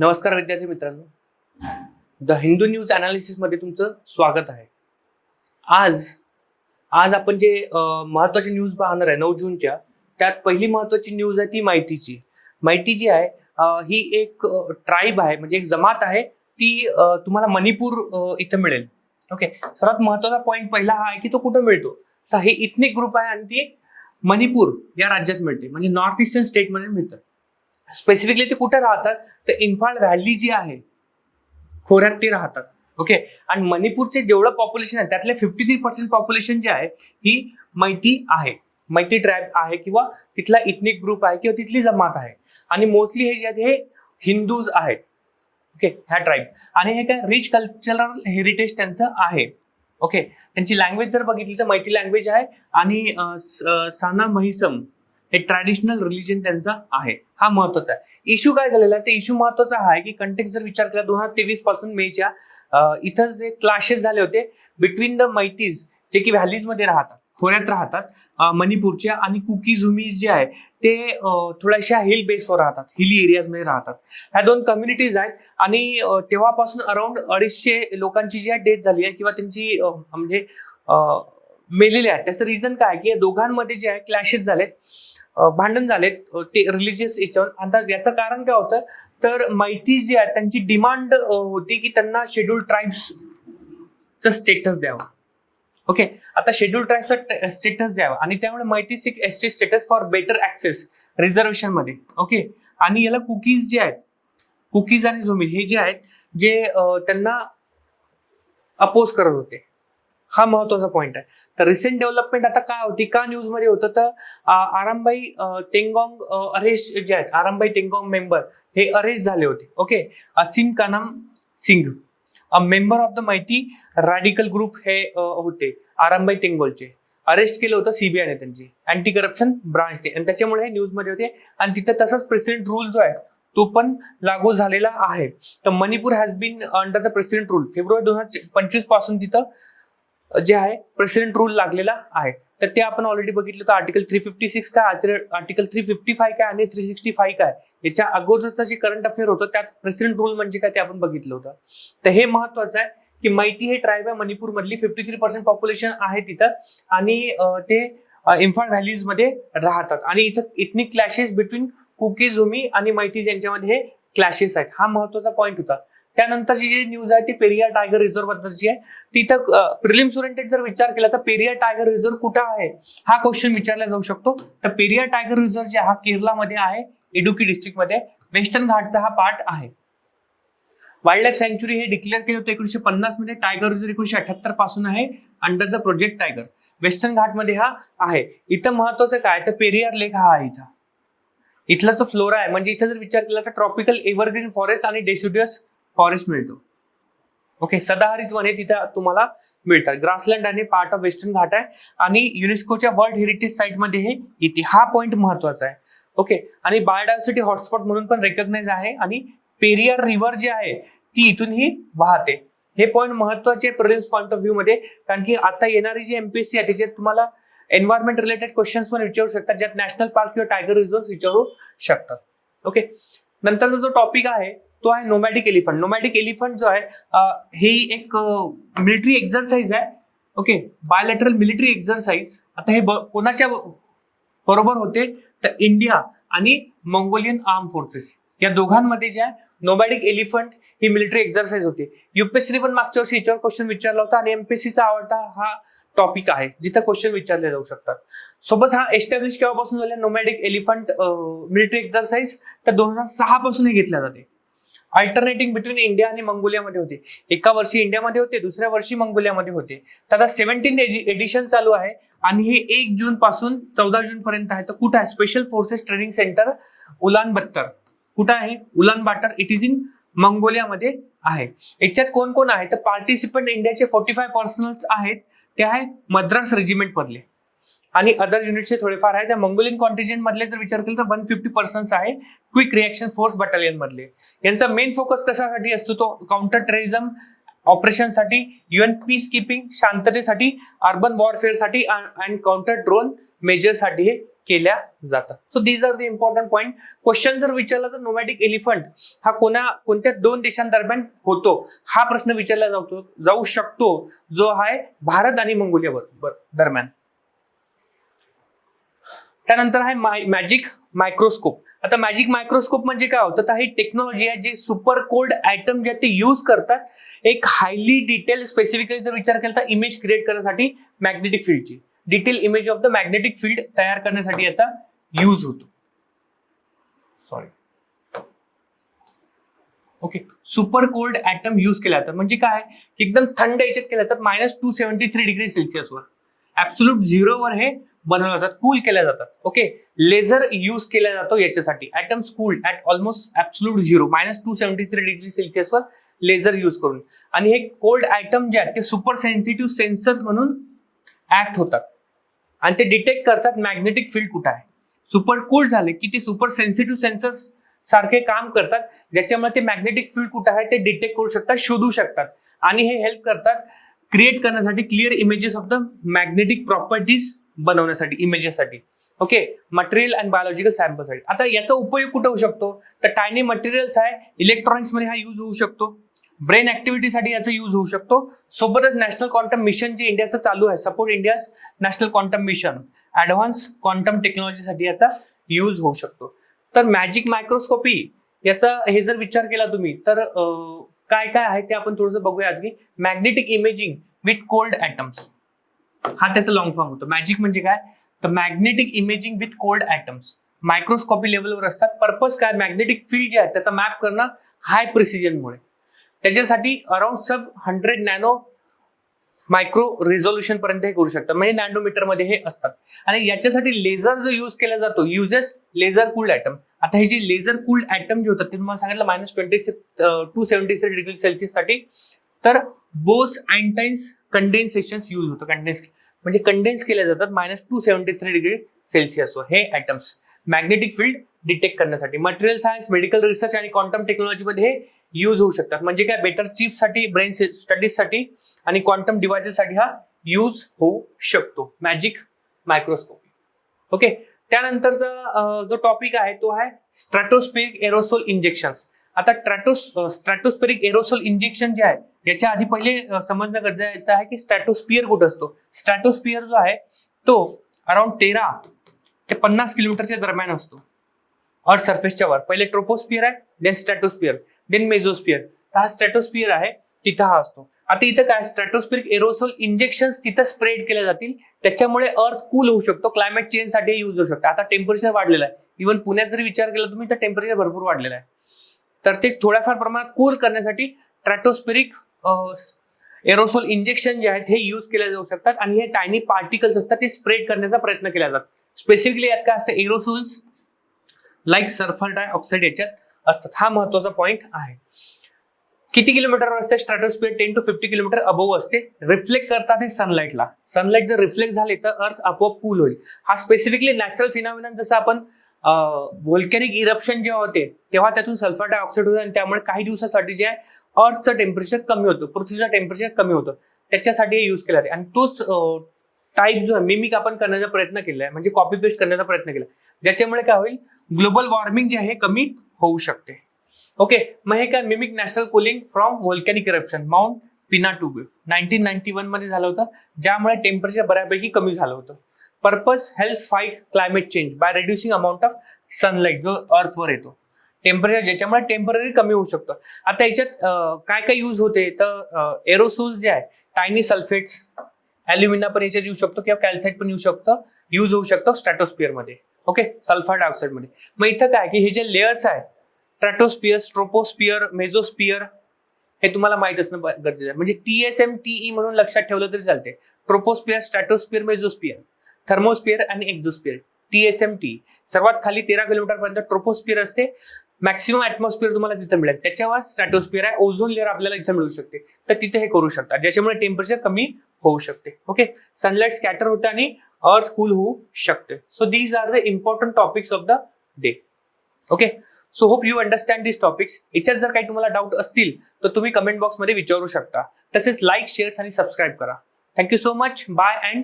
नमस्कार विद्यार्थी मित्रांनो. द हिंदू न्यूज अनालिसिसमध्ये तुमचं स्वागत आहे. आज आज आपण जे महत्त्वाची न्यूज पाहणार आहे नऊ जूनच्या त्यात पहिली महत्त्वाची न्यूज आहे ती माहितीची. माहिती जी आहे ही एक ट्राईब आहे म्हणजे एक जमात आहे ती तुम्हाला मणिपूर इथं मिळेल. ओके सर्वात महत्त्वाचा पॉईंट पहिला हा आहे की तो कुठं मिळतो? तर हे इथनिक ग्रुप आहे आणि ती मणिपूर या राज्यात मिळते. म्हणजे नॉर्थ ईस्टर्न स्टेटमध्ये मिळतं. स्पेसिफिकली ते कुठे राहतात? तर इम्फाळ व्हॅली जी आहे खोऱ्यात ते राहतात. ओके आणि मणिपूरचे जेवढं पॉप्युलेशन आहे त्यातले फिफ्टी थ्री पर्सेंट पॉप्युलेशन जे आहे ही मैती आहे. मैती ट्राईब आहे किंवा तिथला इथनिक ग्रुप आहे किंवा तिथली जमात आहे. आणि मोस्टली हे जे आहेत हे हिंदूज आहेत. ओके ह्या ट्राईब आणि हे काय रिच कल्चरल हेरिटेज त्यांचं आहे. ओके त्यांची लँग्वेज जर बघितली तर मैती लँग्वेज आहे. आणि साना महिसम हे ट्रॅडिशनल रिलिजन त्यांचा आहे. हा महत्त्वाचा आहे. इश्यू काय झालेला आहे? ते इश्यू महत्त्वाचा आहे की कंटेक्स जर विचार केला दोन हजार तेवीसपासून मेच्या इथं जे क्लाशेस झाले होते बिटवीन द मैतीज जे की व्हॅलीजमध्ये राहतात खोऱ्यात राहतात मणिपूरच्या आणि कुकी झुमीज जे आहे ते थोड्याशा हिल बेसवर राहतात हिली एरियाजमध्ये राहतात. ह्या दोन कम्युनिटीज आहेत आणि तेव्हापासून अराउंड अडीचशे लोकांची जी आहे डेथ झाली आहे किंवा त्यांची म्हणजे मेलेल्या मेलेले आहेत त्याचं रिझन काय की या दोघांमध्ये जे आहे क्लॅशेस झालेत. भांडण झालेत ते रिलिजियस याच्यावर. आता याचं कारण काय होतं? तर माहिती जी आहे त्यांची डिमांड होती की त्यांना शेड्यूल ट्राईब्सचं स्टेटस द्यावं. ओके आता शेड्यूल ट्राईबचा स्टेटस द्यावा. आणि त्यामुळे माहिती seek S T status for better access रिझर्वेशनमध्ये. Okay आणि याला कुकीज जे आहेत कुकीज आणि झोमीज हे जे आहेत जे त्यांना अपोज करत होते. हा महत्त्वाचा पॉईंट आहे. तर रिसेंट डेव्हलपमेंट आता काय होती? का न्यूजमध्ये होतं? तर आरामबाई तेंगॉंग अरेस्ट जे आहेत आरामबाई तेंगॉंग मेंबर हे अरेस्ट झाले होते. Okay Asem Kanam Singh. A member of the माहिती रॅडिकल ग्रुप हे होते. आरामबाई तेंगोलचे. अरेस्ट केलं होतं सीबीआयने त्यांची. अँटी करप्शन ब्रांच ते आणि त्याच्यामुळे हे न्यूजमध्ये होते. आणि तिथं तसंच प्रेसिडेंट रूल जो आहे तो पण लागू झालेला आहे. तर Manipur has been under the president rule February दोन हजार पंचवीसपासून तिथं जे आहे प्रेसिडेंट रूल लागलेला आहे. तर ते आपण ऑलरेडी बघितलं तर आर्टिकल थ्री फिफ्टी सिक्स काय आर्टिकल थ्री फिफ्टी फाय काय आणि थ्री सिक्स्टी फाय काय याच्या अगोदरचं जे करंट अफेअर होतं त्यात प्रेसिडेंट रूल म्हणजे काय ते आपण बघितलं होतं. तर हे महत्वाचं आहे की माहिती हे ट्राईब आहे मणिपूर मधली फिफ्टी थ्री पर्सेंट पॉप्युलेशन आहे तिथं आणि ते इम्फाळ व्हॅलीजमध्ये राहतात. आणि इथं इथनिक क्लॅशेस बिटवीन कुकी झुमी आणि माहिती यांच्यामध्ये हे क्लॅशेस आहेत. हा महत्त्वाचा पॉईंट होता. त्यानंतरची जी न्यूज आहे ती पेरिया टायगर रिझर्व्ह बद्दलची आहे. तिथं प्रिलिम्स ओरिएंटेड जर विचार केला तर पेरिया टायगर रिझर्व्ह कुठं आहे? हा क्वेश्चन विचारला जाऊ शकतो. तर पेरिया टायगर रिझर्व्ह जे हा केरलामध्ये आहे इडुकी डिस्ट्रिक्टमध्ये. वेस्टर्न घाटचा हा पार्ट आहे. वाईल्ड लाईफ सँच्युरी हे डिक्लेअर केलं होतं एकोणीशे पन्नासमध्ये. टायगर रिझर्व्ह एकोणीशे अठ्याहत्तरपासून आहे under the project tiger western घाटमध्ये हा आहे. इथं महत्वाचं काय? तर पेरियार लेक हा आहे इथं. इथला जो फ्लोरा आहे म्हणजे इथं जर विचार केला तर ट्रॉपिकल एव्हरग्रीन फॉरेस्ट आणि डेसिडियस फॉरेस्ट मिळतो. ओके सदाहरित वने तिथं तुम्हाला मिळतात. ग्रासलँड आणि पार्ट ऑफ वेस्टर्न घाट आहे आणि युनेस्कोच्या वर्ल्ड हेरिटेज साईटमध्ये हे येते. हा पॉईंट महत्त्वाचा आहे. ओके आणि बायोडायव्हर्सिटी हॉटस्पॉट म्हणून पण रेकग्नाइज आहे आणि पेरियार रिव्हर जे आहे ती इथूनही वाहते. हे पॉईंट महत्त्वाचे प्रिलिम्स पॉईंट ऑफ व्ह्यू मध्ये कारण की आता येणारी जी एमपीएससी आहे त्याच्यात तुम्हाला एन्व्हायरमेंट रिलेटेड क्वेश्चन्स पण विचारू शकतात ज्यात नॅशनल पार्क किंवा टायगर रिझर्व विचारू शकतात ओके नंतरचा जो टॉपिक आहे तो आहे नोमॅटिक एलिफंट नोमॅटिक एलिफंट जो आहे ही हे एक मिलिटरी एक्झरसाइज आहे. ओके बायोलॅटरल मिलिटरी एक्झरसाइज आता हे ब- कोणाच्या बरोबर होते? तर इंडिया आणि मंगोलियन आर्म फोर्सेस या दोघांमध्ये जे आहे नोमॅटिक एलिफंट ही मिलिटरी एक्झरसाइज होते. युपीएससीने पण मागच्या वर्षी याच्यावर क्वेश्चन विचारला होता आणि एमपीएससीचा आवडता हा टॉपिक आहे जिथं क्वेश्चन विचारले जाऊ शकतात. सोबत हा एस्टॅब्लिश केव्हापासून झाला? नोमॅटिक एलिफंट मिलिटरी एक्झरसाइज तर दोन हजार सहा पासून हे घेतल्या जाते. अल्टरनेटिंग बिटवीन इंडिया आणि मंगोलियामध्ये होते. एका वर्षी इंडियामध्ये होते दुसऱ्या वर्षी मंगोलियामध्ये होते. तर आता सेव्हन्टीन एडिशन चालू आहे आणि हे एक जून पासून चौदा जून पर्यंत आहे. तर कुठं आहे? Special forces training centre Ulan Bator. कुठं आहे? Ulan Bator it is in मंगोलियामध्ये आहे. याच्यात कोण कोण आहे? तर पार्टिसिपंट इंडियाचे फोर्टी फाय पर्सनल्स आहेत. ते आहे मद्रास रेजिमेंट मधले. आणि अदर युनिटचे थोडेफार आहे. त्या मंगोलियन कॉन्टिजेंट मधले जर विचार केला तर वन फिफ्टी पर्सन्स आहे क्विक रिएक्शन फोर्स बटालियन मधले. यांचा मेन फोकस कशासाठी असतो? तो काउंटर टेरिझम ऑपरेशनसाठी युएन पीस किपिंग शांततेसाठी अर्बन वॉरफेअरसाठी अँड काउंटर ड्रोन मेजरसाठी हे केल्या जातात. So these are the important point question जर विचारला तर नोमॅटिक एलिफंट हा कोणा कोणत्या दोन देशांदरम्यान होतो? हा प्रश्न विचारला जातो जाऊ शकतो जो आहे भारत आणि मंगोलिया दरम्यान. त्यानंतर आहे मॅजिक मायक्रोस्कोप आता मॅजिक मायक्रोस्कोप म्हणजे काय होतं? तर ही टेक्नॉलॉजी आहे जे सुपर कोल्ड आयटम जे आहेत ते यूज करतात. एक हायली डिटेल स्पेसिफिकली जर विचार केला तर इमेज क्रिएट करण्यासाठी magnetic फील्डची detail image of the magnetic field तयार करण्यासाठी याचा यूज होतो. Sorry okay super cold atom use केला जातात म्हणजे काय? की एकदम थंड याच्यात केल्या जातात minus two seventy three degree सेल्सिअसवर absolute झिरोवर हे बनवल्या जातात कूल केल्या जातात. ओके लेझर यूज केला जातो याच्यासाठी. Atoms cool at almost absolute zero minus two seventy three degree सेल्सिअसवर laser use करून. आणि हे कोल्ड आयटम जे आहेत ते सुपर सेन्सिटिव्ह सेन्सर म्हणून ऍक्ट होतात. आणि ते डिटेक्ट करतात मॅग्नेटिक फील्ड कुठं आहे. सुपर कूल झाले की ते सुपर सेन्सिटिव्ह सेन्सर सारखे काम करतात. ज्याच्यामुळे ते मॅग्नेटिक फील्ड कुठं आहे ते डिटेक्ट करू शकतात शोधू शकतात. आणि हे हेल्प करतात क्रिएट करण्यासाठी clear images of the magnetic properties बनवण्यासाठी इमेजेससाठी ओके मटेरियल अँड बायोलॉजिकल सॅम्पलसाठी आता याचा उपयोग कुठे होऊ शकतो? तर टायनी मटेरियल्स आहे इलेक्ट्रॉनिक्समध्ये हा यूज होऊ शकतो. ब्रेन ऍक्टिव्हिटीसाठी याचा यूज होऊ शकतो. सोबतच नॅशनल क्वांटम मिशन जे इंडियाचं चालू आहे support India's national quantum mission advance quantum टेक्नॉलॉजीसाठी याचा यूज होऊ शकतो. तर मॅजिक मायक्रोस्कोपी याचा हे जर विचार केला तुम्ही तर काय काय आहे ते आपण थोडंसं बघूया की magnetic imaging with cold atoms हा त्याचा लॉंग फॉर्म होतो. मॅजिक म्हणजे काय? तर magnetic imaging with cold atoms microscopy लेवलवर असतात. पर्पज काय? मॅग्नेटिक फील्ड जे आहे त्याचा मॅप करणं हाय प्रिसिजनमुळे त्याच्यासाठी around sub hundred nano micro resolution पर्यंत हे करू शकतात म्हणजे नॅनोमीटरमध्ये हे असतात. आणि याच्यासाठी लेझर जो यूज केला जातो युजेस लेझर कूल्ड ॲटम आता हे जे लेझर कूल्ड ॲटम जे होतात ते तुम्हाला सांगितलं minus twenty two seventy six degree सेल्सिअससाठी तर बोस अँटाईन्स कंडेन्सेशन यूज होतं. कंडेन्स म्हणजे कंडेन्स केल्या जातात minus two seventy three degree सेल्सिअसवर हे ॲटम्स मॅग्नेटिक फील्ड डिटेक्ट करण्यासाठी. मटेरियल सायन्स मेडिकल रिसर्च आणि क्वांटम टेक्नॉलॉजीमध्ये हे यूज होऊ शकतात. म्हणजे काय? बेटर चिपसाठी ब्रेन स्टडीजसाठी आणि क्वांटम डिव्हायसेससाठी हा यूज होऊ शकतो. मॅजिक मायक्रोस्कोपी ओके त्यानंतरचा जो टॉपिक आहे तो आहे स्ट्रॅटोस्पिरिक एरोसोल इंजेक्शन्स आता ट्रॅटोस स्ट्रॅटोस्पेरिक एरोसोल इंजेक्शन जे आहे याच्या आधी पहिले समजणं गरजेचं आहे की स्ट्रॅटोस्पियर कुठं असतो? स्ट्रॅटोस्पियर जो आहे तो अराउंड तेरा ते पन्नास किलोमीटरच्या दरम्यान असतो. अर्थ सरफेसच्या वर. पहिले ट्रोपोस्पियर आहे देन स्ट्रॅटोस्पियर देन मेझोस्पियर हा स्ट्रॅटोस्पियर आहे तिथं हा असतो. आता इथं काय स्ट्रॅटोस्पिरिक एरोसोल इंजेक्शन तिथं स्प्रेड केले जातील. त्याच्यामुळे अर्थ कूल होऊ शकतो क्लायमेट चेंजसाठी युज होऊ शकतो. आता टेम्परेचर वाढलेलं आहे. इव्हन पुण्यात जरी विचार केला तुम्ही तर टेम्परेचर भरपूर वाढलेलं आहे. तर ते थोड्याफार प्रमाणात कूल करण्यासाठी ट्रॅटोस्पिरिक एरोसोल इंजेक्शन जे आहेत हे यूज केले जाऊ शकतात आणि हे टायनी पार्टिकल्स असतात ते स्प्रेड करण्याचा प्रयत्न केला जातो. स्पेसिफिकली यात काय असतं? एरोसोल्स लाईक सल्फर डायऑक्साईड याच्यात असतात. हा महत्त्वाचा पॉईंट आहे. किती किलोमीटरवर असते? Stratosphere ten to fifty kilometre above असते. रिफ्लेक्ट करतात हे सनलाईटला सनलाईट जर रिफ्लेक्ट झाले तर अर्थ आपोआप कूल होईल. हा स्पेसिफिकली नॅचरल फिनॉमिनन जसं आपण व्होल्कॅनिक इरप्शन जेव्हा होते तेव्हा त्यातून सल्फर डायऑक्साईड होतं आणि त्यामुळे काही दिवसासाठी जे आहे अर्थचं टेम्परेचर कमी होतं पृथ्वीचं टेम्परेचर कमी होतं. त्याच्यासाठी हे यूज केला जाते. आणि तोच टाईप जो आहे मिमिक आपण म्हणजे करण्याचा प्रयत्न केला आहे. म्हणजे कॉपी पेस्ट करण्याचा प्रयत्न केला ज्याच्यामुळे काय होईल ग्लोबल वॉर्मिंग जे आहे कमी होऊ शकते. ओके मग हे काय mimic national cooling from volcanic eruption mount Pinatubo nineteen ninety वनमध्ये झालं होतं. ज्यामुळे टेम्परेचर बऱ्यापैकी कमी झालं होतं. Purpose help fight climate change by reducing amount of sunlight जो अर्थवर येतो. टेम्परेचर ज्याच्यामुळे टेंपररी कमी होऊ शकतं. आता याच्यात काय काय यूज होते? तर एरोसोल जे आहे टायनी सल्फेट्स अल्युमिना पण याच्यात येऊ शकतो किंवा कॅल्साईट पण येऊ शकतं. यूज होऊ शकतो स्ट्रॅटोस्पियरमध्ये ओके सल्फर डायऑक्साईडमध्ये मग इथं काय की हे जे लेअर्स आहे ट्रॅटोस्पियर स्ट्रोपोस्पियर मेझोस्पियर हे तुम्हाला माहीत असणं गरजेचं आहे. म्हणजे T S M T E म्हणून लक्षात ठेवलं तरी चालते ट्रोपोस्पियर स्ट्रॅटोस्पियर मेझोस्पियर थर्मोस्पियर आणि exosphere T S M T सर्वात खाली तेरा किलोमीटरपर्यंत ट्रोपोस्पियर असते. मॅक्सिमम ॲटमॉस्फिअर तुम्हाला तिथं मिळेल. त्याच्यावर स्ट्रॅटोस्पियर आहे. ओझोन लेअर आपल्याला इथं मिळू शकते. तर तिथे हे करू शकतात ज्याच्यामुळे टेम्परेचर कमी होऊ शकते. ओके सनलाईट स्कॅटर होते आणि अर्थ कूल होऊ शकते. So these are the important topics of the day okay so hope you understand this topics याच्यात जर काही तुम्हाला डाऊट असतील तर तुम्ही कमेंट बॉक्समध्ये विचारू शकता. तसेच लाईक शेअर्स आणि सबस्क्राईब करा. Thank you so much bye and